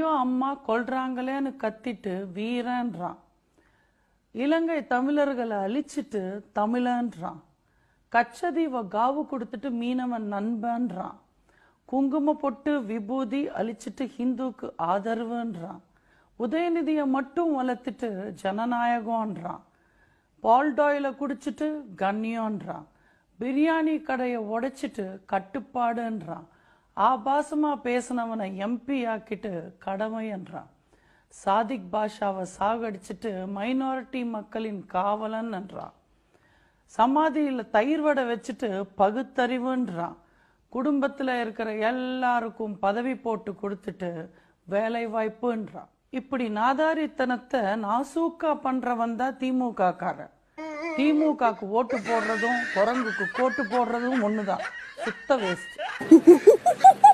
ஐயோ அம்மா கொல்றாங்களேன்னு கத்திட்டு வீரன்றான். இலங்கை தமிழர்களை அழிச்சிட்டு தமிழன்றான். கச்சதீவ காவு கொடுத்துட்டு மீனவன் நண்பன்றான். குங்கும பொட்டு விபூதி அழிச்சிட்டு ஹிந்துக்கு ஆதரவுன்றான். உதயநிதியை மட்டும் வளர்த்துட்டு ஜனநாயகம்ன்றான். பால்டாயில குடிச்சிட்டு கண்ணியம்ன்றான். பிரியாணி கடையை உடைச்சிட்டு கட்டுப்பாடுன்றான். ஆபாசமா பேசினவனை எம்பி ஆக்கிட்டு கடமைன்றான் சாதிக் பாஷாவை சாகடிச்சிட்டு மைனாரிட்டி மக்களின் காவலன் என்றான். சமாதியில் தயிர் வடை வச்சுட்டு பகுத்தறிவுன்றான் குடும்பத்தில் இருக்கிற எல்லாருக்கும் பதவி போட்டு கொடுத்துட்டு வேலை வாய்ப்புன்றான் இப்படி நாதாரித்தனத்தை நாசூக்கா பண்றவன் தான் திமுக காரன் திமுகக்கு ஓட்டு போடுறதும் குரங்குக்கு கோட்டு போடுறதும் ஒண்ணுதான். சுத்த waste Ha ha ha ha ha!